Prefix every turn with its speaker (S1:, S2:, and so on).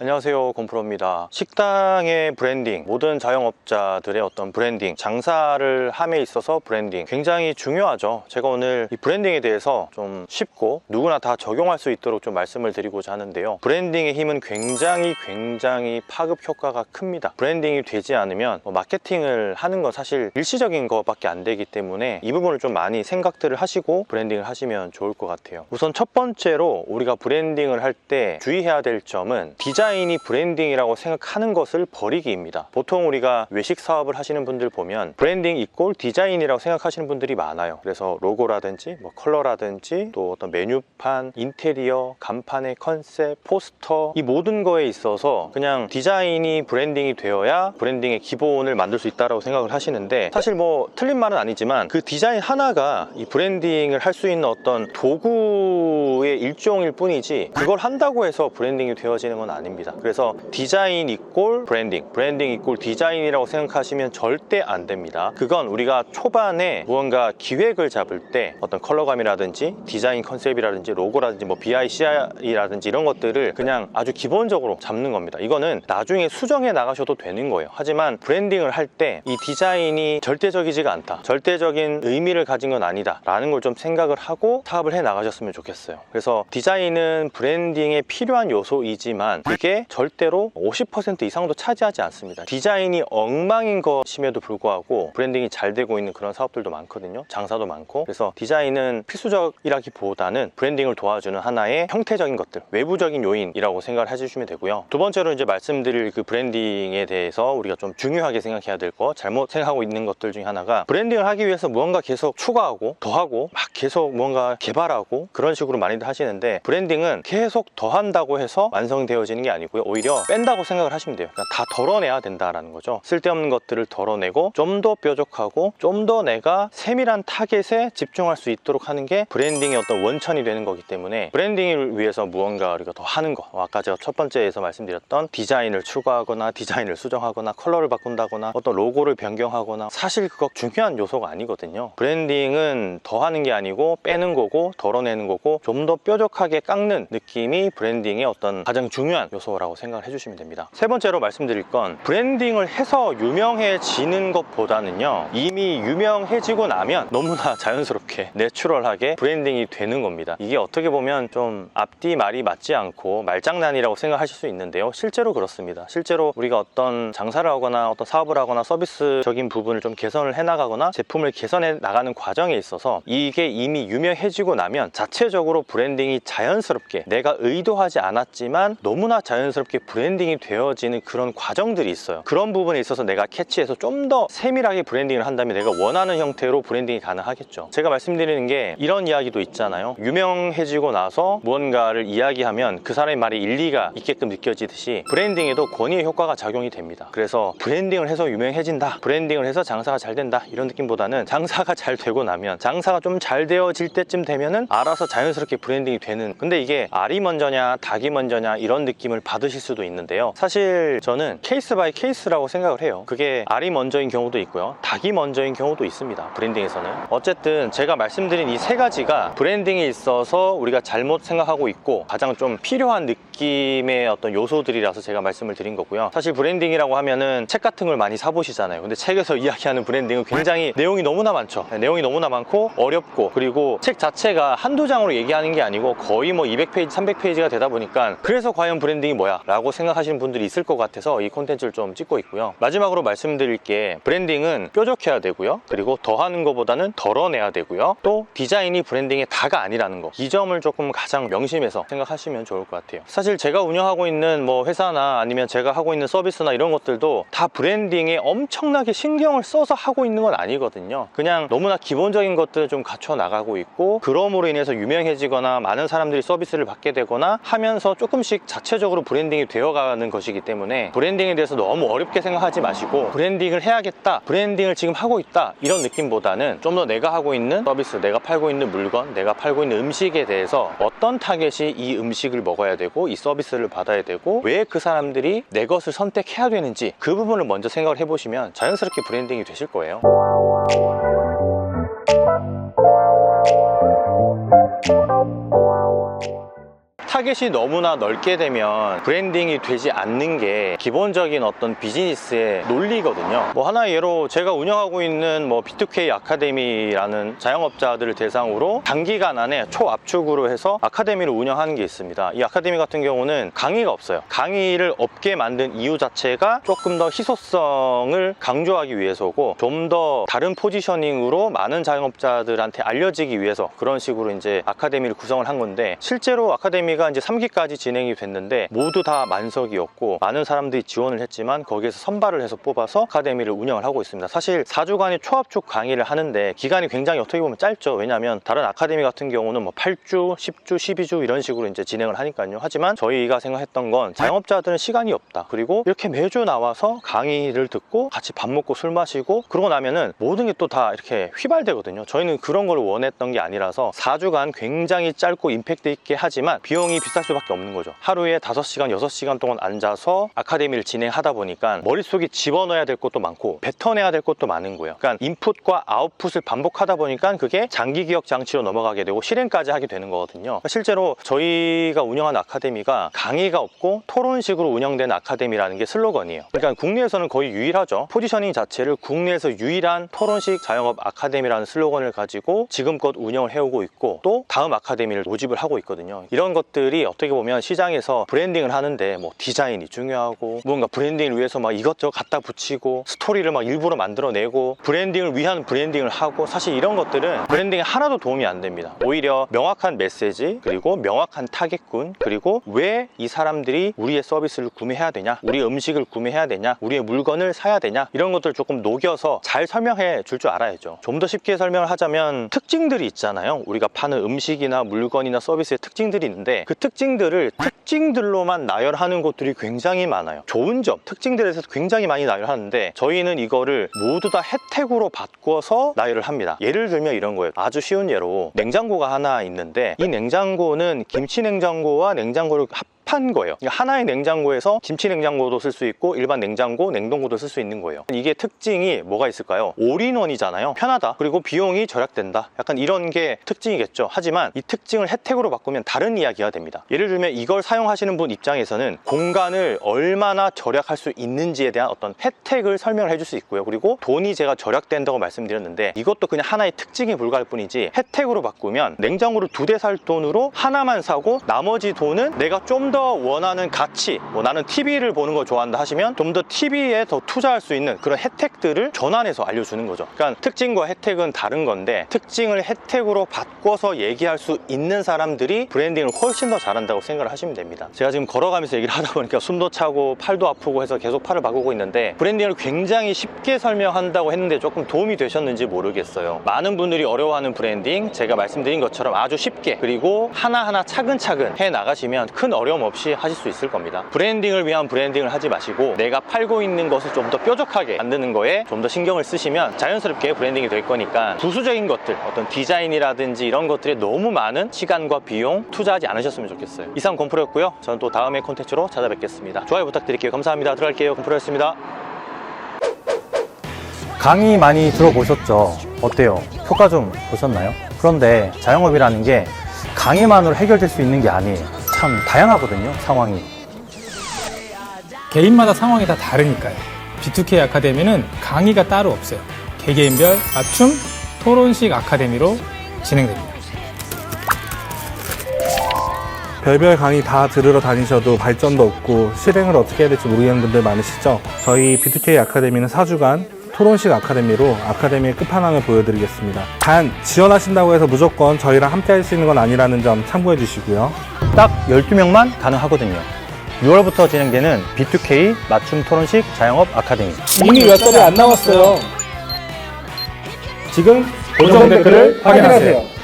S1: 안녕하세요 곰프로입니다. 식당의 브랜딩 모든 자영업자들의 어떤 브랜딩 장사를 함에 있어서 브랜딩 굉장히 중요하죠. 제가 오늘 이 브랜딩에 대해서 좀 쉽고 누구나 다 적용할 수 있도록 좀 말씀을 드리고자 하는데요. 브랜딩의 힘은 굉장히 굉장히 파급 효과가 큽니다. 브랜딩이 되지 않으면 뭐 마케팅을 하는 건 사실 일시적인 것밖에 안 되기 때문에 이 부분을 좀 많이 생각들을 하시고 브랜딩을 하시면 좋을 것 같아요. 우선 첫 번째로 우리가 브랜딩을 할 때 주의해야 될 점은 디자인 이 브랜딩이라고 생각하는 것을 버리기입니다. 보통 우리가 외식 사업을 하시는 분들 보면 브랜딩 이꼴 디자인이라고 생각하시는 분들이 많아요. 그래서 로고라든지 뭐 컬러라든지 또 어떤 메뉴판, 인테리어, 간판의 컨셉, 포스터 이 모든 거에 있어서 그냥 디자인이 브랜딩이 되어야 브랜딩의 기본을 만들 수 있다고 생각을 하시는데 사실 뭐 틀린 말은 아니지만 그 디자인 하나가 이 브랜딩을 할 수 있는 어떤 도구의 일종일 뿐이지 그걸 한다고 해서 브랜딩이 되어지는 건 아닙니다. 그래서 디자인 이꼴 브랜딩, 브랜딩 이꼴 디자인이라고 생각하시면 절대 안 됩니다. 그건 우리가 초반에 무언가 기획을 잡을 때 어떤 컬러감이라든지 디자인 컨셉이라든지 로고라든지 뭐 BICI라든지 이런 것들을 그냥 아주 기본적으로 잡는 겁니다. 이거는 나중에 수정해 나가셔도 되는 거예요. 하지만 브랜딩을 할 때 이 디자인이 절대적이지가 않다. 절대적인 의미를 가진 건 아니다. 라는 걸 좀 생각을 하고 사업을 해 나가셨으면 좋겠어요. 그래서 디자인은 브랜딩에 필요한 요소이지만 그게 절대로 50% 이상도 차지하지 않습니다. 디자인이 엉망인 것임에도 불구하고 브랜딩이 잘 되고 있는 그런 사업들도 많거든요. 장사도 많고. 그래서 디자인은 필수적이라기보다는 브랜딩을 도와주는 하나의 형태적인 것들, 외부적인 요인이라고 생각을 해주시면 되고요. 두 번째로 이제 말씀드릴 그 브랜딩에 대해서 우리가 좀 중요하게 생각해야 될 거, 잘못 생각하고 있는 것들 중에 하나가 브랜딩을 하기 위해서 무언가 계속 추가하고 더하고 막 계속 뭔가 개발하고 그런 식으로 많이들 하시는데 브랜딩은 계속 더한다고 해서 완성되어지는 게 아니 고요. 오히려 뺀다고 생각을 하시면 돼요. 그러니까 다 덜어내야 된다라는 거죠. 쓸데없는 것들을 덜어내고 좀 더 뾰족하고 좀 더 내가 세밀한 타겟에 집중할 수 있도록 하는 게 브랜딩의 어떤 원천이 되는 거기 때문에 브랜딩을 위해서 무언가 우리가 더 하는 거 아까 제가 첫 번째에서 말씀드렸던 디자인을 추가하거나 디자인을 수정하거나 컬러를 바꾼다거나 어떤 로고를 변경하거나 사실 그거 중요한 요소가 아니거든요 브랜딩은 더 하는 게 아니고 빼는 거고 덜어내는 거고 좀 더 뾰족하게 깎는 느낌이 브랜딩의 어떤 가장 중요한 요소 라고 생각을 해주시면 됩니다. 세 번째로 말씀드릴 건 브랜딩을 해서 유명해지는 것보다는요 이미 유명해지고 나면 너무나 자연스럽게 내추럴하게 브랜딩이 되는 겁니다. 이게 어떻게 보면 좀 앞뒤 말이 맞지 않고 말장난이라고 생각하실 수 있는데요. 실제로 그렇습니다. 실제로 우리가 어떤 장사를 하거나 어떤 사업을 하거나 서비스적인 부분을 좀 개선을 해 나가거나 제품을 개선해 나가는 과정에 있어서 이게 이미 유명해지고 나면 자체적으로 브랜딩이 자연스럽게 내가 의도하지 않았지만 너무나 자연스럽게 브랜딩이 되어지는 그런 과정들이 있어요. 그런 부분에 있어서 내가 캐치해서 좀 더 세밀하게 브랜딩을 한다면 내가 원하는 형태로 브랜딩이 가능하겠죠. 제가 말씀드리는 게 이런 이야기도 있잖아요. 유명해지고 나서 무언가를 이야기하면 그 사람의 말이 일리가 있게끔 느껴지듯이 브랜딩에도 권위의 효과가 작용이 됩니다. 그래서 브랜딩을 해서 유명해진다 브랜딩을 해서 장사가 잘 된다 이런 느낌보다는 장사가 잘 되고 나면 장사가 좀 잘 되어질 때쯤 되면은 알아서 자연스럽게 브랜딩이 되는 근데 이게 알이 먼저냐 닭이 먼저냐 이런 느낌을 받으실 수도 있는데요. 사실 저는 케이스 바이 케이스라고 생각을 해요. 그게 알이 먼저인 경우도 있고요. 닭이 먼저인 경우도 있습니다 브랜딩에서는. 어쨌든 제가 말씀드린 이 세 가지가 브랜딩에 있어서 우리가 잘못 생각하고 있고 가장 좀 필요한 느낌의 어떤 요소들이라서 제가 말씀을 드린 거고요. 사실 브랜딩이라고 하면은 책 같은 걸 많이 사보시잖아요. 근데 책에서 이야기하는 브랜딩은 굉장히 내용이 너무나 많죠. 네, 내용이 너무나 많고 어렵고 그리고 책 자체가 한두 장으로 얘기하는 게 아니고 거의 뭐 200페이지 300페이지가 되다 보니까 그래서 과연 브랜딩 이 뭐야? 라고 생각하시는 분들이 있을 것 같아서 이 콘텐츠를 좀 찍고 있고요. 마지막으로 말씀드릴 게 브랜딩은 뾰족해야 되고요. 그리고 더 하는 것보다는 덜어내야 되고요. 또 디자인이 브랜딩의 다가 아니라는 거. 이 점을 조금 가장 명심해서 생각하시면 좋을 것 같아요. 사실 제가 운영하고 있는 뭐 회사나 아니면 제가 하고 있는 서비스나 이런 것들도 다 브랜딩에 엄청나게 신경을 써서 하고 있는 건 아니거든요. 그냥 너무나 기본적인 것들을 좀 갖춰 나가고 있고 그럼으로 인해서 유명해지거나 많은 사람들이 서비스를 받게 되거나 하면서 조금씩 자체적 으로 브랜딩이 되어가는 것이기 때문에 브랜딩에 대해서 너무 어렵게 생각하지 마시고 브랜딩을 해야겠다 브랜딩을 지금 하고 있다 이런 느낌보다는 좀 더 내가 하고 있는 서비스 내가 팔고 있는 물건 내가 팔고 있는 음식에 대해서 어떤 타겟이 이 음식을 먹어야 되고 이 서비스를 받아야 되고 왜 그 사람들이 내 것을 선택해야 되는지 그 부분을 먼저 생각을 해보시면 자연스럽게 브랜딩이 되실 거예요 타겟 타겟이 너무나 넓게 되면 브랜딩이 되지 않는 게 기본적인 어떤 비즈니스의 논리거든요. 뭐 하나의 예로 제가 운영하고 있는 뭐 B2K 아카데미라는 자영업자들을 대상으로 단기간 안에 초압축으로 해서 아카데미를 운영하는 게 있습니다. 이 아카데미 같은 경우는 강의가 없어요. 강의를 없게 만든 이유 자체가 조금 더 희소성을 강조하기 위해서고 좀 더 다른 포지셔닝으로 많은 자영업자들한테 알려지기 위해서 그런 식으로 이제 아카데미를 구성을 한 건데 실제로 아카데미가 이제 3기까지 진행이 됐는데 모두 다 만석이었고 많은 사람들이 지원을 했지만 거기에서 선발을 해서 뽑아서 아카데미를 운영을 하고 있습니다. 사실 4주간의 초합축 강의를 하는데 기간이 굉장히 어떻게 보면 짧죠. 왜냐하면 다른 아카데미 같은 경우는 뭐 8주, 10주, 12주 이런 식으로 이제 진행을 하니까요. 하지만 저희가 생각했던 건 자영업자들은 시간이 없다. 그리고 이렇게 매주 나와서 강의를 듣고 같이 밥 먹고 술 마시고 그러고 나면은 모든 게 또 다 이렇게 휘발되거든요. 저희는 그런 걸 원했던 게 아니라서 4주간 굉장히 짧고 임팩트 있게 하지만 비용이 비쌀 수밖에 없는 거죠. 하루에 5시간, 6시간 동안 앉아서 아카데미를 진행하다 보니까 머릿속에 집어넣어야 될 것도 많고 뱉어내야 될 것도 많은 거예요. 그러니까 인풋과 아웃풋을 반복하다 보니까 그게 장기 기억 장치로 넘어가게 되고 실행까지 하게 되는 거거든요. 실제로 저희가 운영하는 아카데미가 강의가 없고 토론식으로 운영되는 아카데미라는 게 슬로건이에요. 그러니까 국내에서는 거의 유일하죠. 포지셔닝 자체를 국내에서 유일한 토론식 자영업 아카데미라는 슬로건을 가지고 지금껏 운영을 해오고 있고 또 다음 아카데미를 모집을 하고 있거든요. 이런 것들 이 어떻게 보면 시장에서 브랜딩을 하는데 뭐 디자인이 중요하고 뭔가 브랜딩을 위해서 막 이것저것 갖다 붙이고 스토리를 막 일부러 만들어내고 브랜딩을 위한 브랜딩을 하고 사실 이런 것들은 브랜딩에 하나도 도움이 안 됩니다. 오히려 명확한 메시지 그리고 명확한 타겟군 그리고 왜 이 사람들이 우리의 서비스를 구매해야 되냐 우리의 음식을 구매해야 되냐 우리의 물건을 사야 되냐 이런 것들 조금 녹여서 잘 설명해 줄줄 알아야죠. 좀 더 쉽게 설명을 하자면 특징들이 있잖아요. 우리가 파는 음식이나 물건이나 서비스의 특징들이 있는데 그 특징들을 특징들로만 나열하는 곳들이 굉장히 많아요. 좋은 점, 특징들에 대해서 굉장히 많이 나열하는데 저희는 이거를 모두 다 혜택으로 바꿔서 나열을 합니다. 예를 들면 이런 거예요. 아주 쉬운 예로 냉장고가 하나 있는데 이 냉장고는 김치 냉장고와 냉장고를 합 한 거예요. 그러니까 하나의 냉장고에서 김치 냉장고도 쓸 수 있고 일반 냉장고, 냉동고도 쓸 수 있는 거예요. 이게 특징이 뭐가 있을까요? 올인원이잖아요. 편하다. 그리고 비용이 절약된다. 약간 이런 게 특징이겠죠. 하지만 이 특징을 혜택으로 바꾸면 다른 이야기가 됩니다. 예를 들면 이걸 사용하시는 분 입장에서는 공간을 얼마나 절약할 수 있는지에 대한 어떤 혜택을 설명을 해줄 수 있고요. 그리고 돈이 제가 절약된다고 말씀드렸는데 이것도 그냥 하나의 특징에 불과할 뿐이지 혜택으로 바꾸면 냉장고를 두 대 살 돈으로 하나만 사고 나머지 돈은 내가 좀더 원하는 가치 뭐 나는 TV를 보는 걸 좋아한다 하시면 좀 더 TV에 더 투자할 수 있는 그런 혜택들을 전환해서 알려주는 거죠. 그러니까 특징과 혜택은 다른 건데 특징을 혜택으로 바꿔서 얘기할 수 있는 사람들이 브랜딩을 훨씬 더 잘한다고 생각을 하시면 됩니다. 제가 지금 걸어가면서 얘기를 하다 보니까 숨도 차고 팔도 아프고 해서 계속 팔을 바꾸고 있는데 브랜딩을 굉장히 쉽게 설명한다고 했는데 조금 도움이 되셨는지 모르겠어요. 많은 분들이 어려워하는 브랜딩 제가 말씀드린 것처럼 아주 쉽게 그리고 하나하나 차근차근 해 나가시면 큰 어려움 없이 하실 수 있을 겁니다. 브랜딩을 위한 브랜딩을 하지 마시고 내가 팔고 있는 것을 좀 더 뾰족하게 만드는 거에 좀 더 신경을 쓰시면 자연스럽게 브랜딩이 될 거니까 부수적인 것들 어떤 디자인이라든지 이런 것들에 너무 많은 시간과 비용 투자하지 않으셨으면 좋겠어요. 이상 건프로였고요. 저는 또 다음에 콘텐츠로 찾아뵙겠습니다. 좋아요 부탁드릴게요. 감사합니다. 들어갈게요. 건프로였습니다.
S2: 강의 많이 들어보셨죠? 어때요? 효과 좀 보셨나요? 그런데 자영업이라는 게 강의만으로 해결될 수 있는 게 아니에요. 참 다양하거든요, 상황이.
S3: 개인마다 상황이 다 다르니까요. B2K 아카데미는 강의가 따로 없어요. 개개인별 맞춤 토론식 아카데미로 진행됩니다.
S4: 별별 강의 다 들으러 다니셔도 발전도 없고 실행을 어떻게 해야 될지 모르겠는 분들 많으시죠? 저희 B2K 아카데미는 4주간 토론식 아카데미로 아카데미의 끝판왕을 보여드리겠습니다. 단 지원하신다고 해서 무조건 저희랑 함께 할 수 있는 건 아니라는 점 참고해 주시고요.
S1: 딱 12명만 가능하거든요. 6월부터 진행되는 B2K 맞춤 토론식 자영업 아카데미.
S3: 이미 몇 달이 안 나왔어요.
S2: 지금
S3: 고정 댓글을 확인하세요.